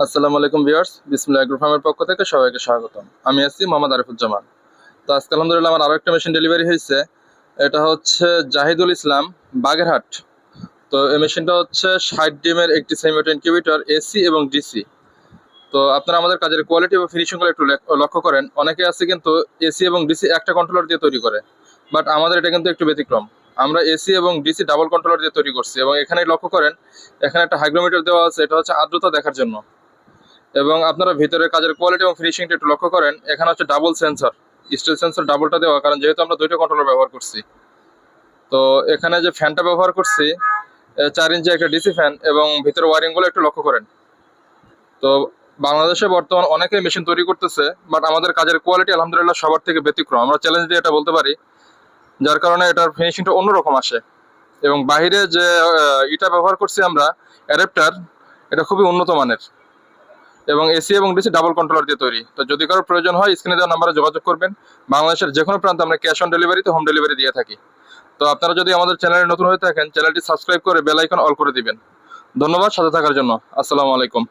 আসসালামু আলাইকুম ভিউয়ার্স, বিসমুল্লাহ এগ্রো ফার্মের পক্ষ থেকে সবাইকে স্বাগতম। আমি আছি মোহাম্মদ আরিফুজ্জামান। তো আজকে আলহামদুলিল্লাহ আমার আরও একটা মেশিন ডেলিভারি হয়েছে। এটা হচ্ছে জাহিদুল ইসলাম বাগেরহাট। তো এই মেশিনটা হচ্ছে ষাট ডিমের একটি সেমিওট ইনকিউবেটর এসি এবং ডিসি তো আপনারা আমাদের কাজের কোয়ালিটি এবং ফিনিশিংগুলো একটু লক্ষ্য করেন। অনেকে আছে কিন্তু এসি এবং ডিসি একটা কন্ট্রোলার দিয়ে তৈরি করে বাট আমাদের এটা কিন্তু একটু ব্যতিক্রম। আমরা এসি এবং ডিসি ডাবল কন্ট্রোলার দিয়ে তৈরি করছি এবং এখানে লক্ষ্য করেন, এখানে একটা হাইগ্রোমিটার দেওয়া আছে, এটা হচ্ছে আর্দ্রতা দেখার জন্য। এবং আপনারা ভিতরে কাজের কোয়ালিটি এবং ফিনিশিংটা একটু লক্ষ্য করেন, এখানে হচ্ছে ডাবল সেন্সর স্টিল সেন্সর ডাবলটা দেওয়া, কারণ যেহেতু আমরা দুইটা কন্ট্রোলার ব্যবহার করছি। তো এখানে যে ফ্যানটা ব্যবহার করছি চার ইঞ্চি একটা ডিসি ফ্যান এবং ভিতরে ওয়ারিংগুলো একটু লক্ষ্য করেন। তো বাংলাদেশে বর্তমান অনেকে মেশিন তৈরি করতেছে বাট আমাদের কাজের কোয়ালিটি আলহামদুলিল্লাহ সবার থেকে ব্যতিক্রম। আমরা চ্যালেঞ্জ দিয়ে এটা বলতে পারি, যার কারণে এটার ফিনিশিংটা অন্যরকম আসে। এবং বাইরে যে ইটা ব্যবহার করছি আমরা অ্যাডাপ্টার এটা খুবই উন্নত মানের। এবং এসি এবং ডিসি ডাবল কন্ট্রোলার দিয়ে তৈরি। তো যদি কারও প্রয়োজন হয় স্ক্রিনে দেওয়া নাম্বারে যোগাযোগ করবেন। বাংলাদেশের যে কোনো প্রান্তে আমরা ক্যাশ অন ডেলিভারিতে হোম ডেলিভারি দিয়ে থাকি। তো আপনারা যদি আমাদের চ্যানেলে নতুন হয়ে থাকেন চ্যানেলটি সাবস্ক্রাইব করে বেল আইকন অল করে দিবেন। ধন্যবাদ, সাথে থাকার জন্য। আসসালামু আলাইকুম।